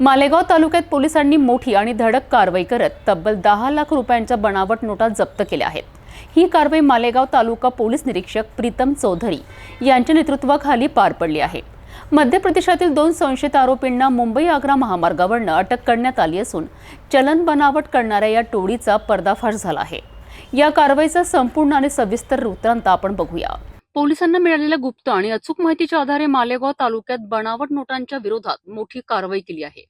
मालेगाव तालुक्यात पोलिसांनी मोठी आणि धडक कारवाई करत तब्बल दहा लाख रुपयांच्या बनावट नोटा जप्त केल्या आहेत. ही कारवाई मालेगाव तालुका पोलीस निरीक्षक प्रीतम चौधरी यांच्या नेतृत्वाखाली पार पडली आहे. मध्य प्रदेशातील दोन संशयित आरोपींना मुंबई आग्रा महामार्गावरनं अटक करण्यात आली असून चलन बनावट करणाऱ्या या टोळीचा पर्दाफाश झाला आहे. या कारवाईचा संपूर्ण आणि सविस्तर वृत्तांत आपण बघूया. पोलिसांना मिळालेल्या गुप्त आणि अचूक माहितीच्या आधारे मालेगाव तालुक्यात बनावट नोटांच्या विरोधात मोठी कारवाई केली आहे.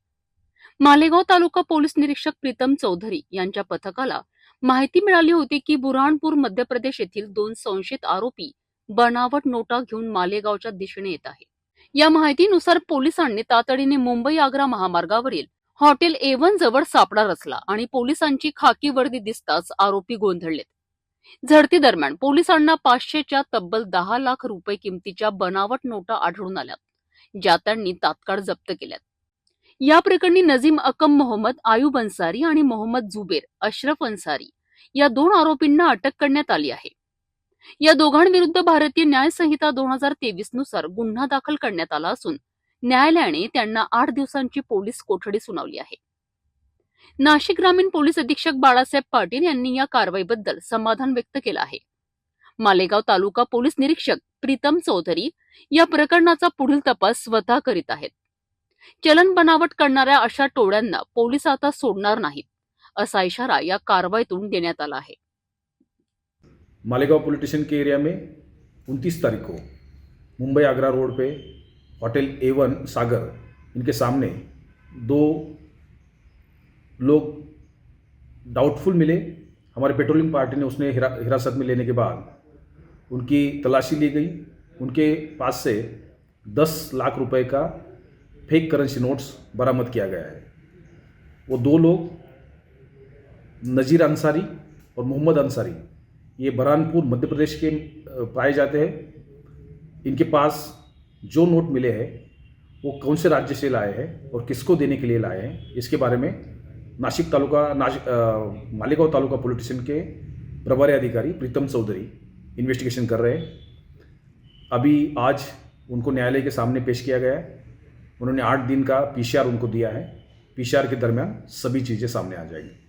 मालेगाव तालुका पोलीस निरीक्षक प्रीतम चौधरी यांच्या पथकाला माहिती मिळाली होती की बुरहाणपूर मध्य प्रदेश येथील दोन संशयित आरोपी बनावट नोटा घेऊन मालेगावच्या दिशेने येत आहे. या माहितीनुसार पोलिसांनी तातडीने मुंबई आग्रा महामार्गावरील हॉटेल एवन जवळ सापडा रचला आणि पोलिसांची खाकी वर्दी दिसताच आरोपी गोंधळलेत. झडती दरम्यान पोलिसांना पाचशेच्या तब्बल दहा लाख रुपये किमतीच्या बनावट नोटा आढळून आल्यात ज्या त्यांनी तात्काळ जप्त केल्यात. या प्रकरणी नजीम अकम मोहम्मद आयुब अन्सारी आणि मोहम्मद जुबेर अशरफ अन्सारी या दोन आरोपींना अटक करण्यात आली आहे. या दोघांविरुद्ध भारतीय न्याय संहिता दोन हजार तेवीसनुसार गुन्हा दाखल करण्यात आला असून न्यायालयाने त्यांना आठ दिवसांची पोलीस कोठडी सुनावली आहे. नाशिक ग्रामीण पोलीस अधीक्षक बाळासाहेब पाटील यांनी या कारवाईबद्दल समाधान व्यक्त केलं आहे. मालेगाव तालुका पोलीस निरीक्षक प्रीतम चौधरी या प्रकरणाचा पुढील तपास स्वतः करीत आहेत. चलन बनावट करणाऱ्या अशा टोळ्यांना पोलीस आता सोडणार नाहीत असा इशारा या कारवाईतून देण्यात आला आहे. मालेगांव पुलिस स्टेशन के एरिया में 29 तारीख को मुंबई आगरा रोड पे होटल ए वन सागर इनके सामने दो लोग डाउटफुल मिले। हमारे पेट्रोलिंग पार्टी ने उसने हिरा, हिरासत में लेने के बाद उनकी तलाशी ली गई। उनके पास से 10 लाख रुपए का फेक करेंसी नोट्स बरामद किया गया है। वो दो लोग, नज़ीर अंसारी और मोहम्मद अंसारी, ये बरहानपुर मध्य प्रदेश के पाए जाते हैं। इनके पास जो नोट मिले हैं, वो कौन से राज्य से लाए हैं और किसको देने के लिए लाए हैं, इसके बारे में नासिक तालुका, नाश मालेगाव मालेगांव तालुका पुलिस स्टेशन के प्रभारी अधिकारी प्रीतम चौधरी इन्वेस्टिगेशन कर रहे हैं। अभी आज उनको न्यायालय के सामने पेश किया गया है। उन्होंने आठ दिन का पीसीआर उनको दिया है। पीसीआर के दरमियान सभी चीज़ें सामने आ जाएँगी।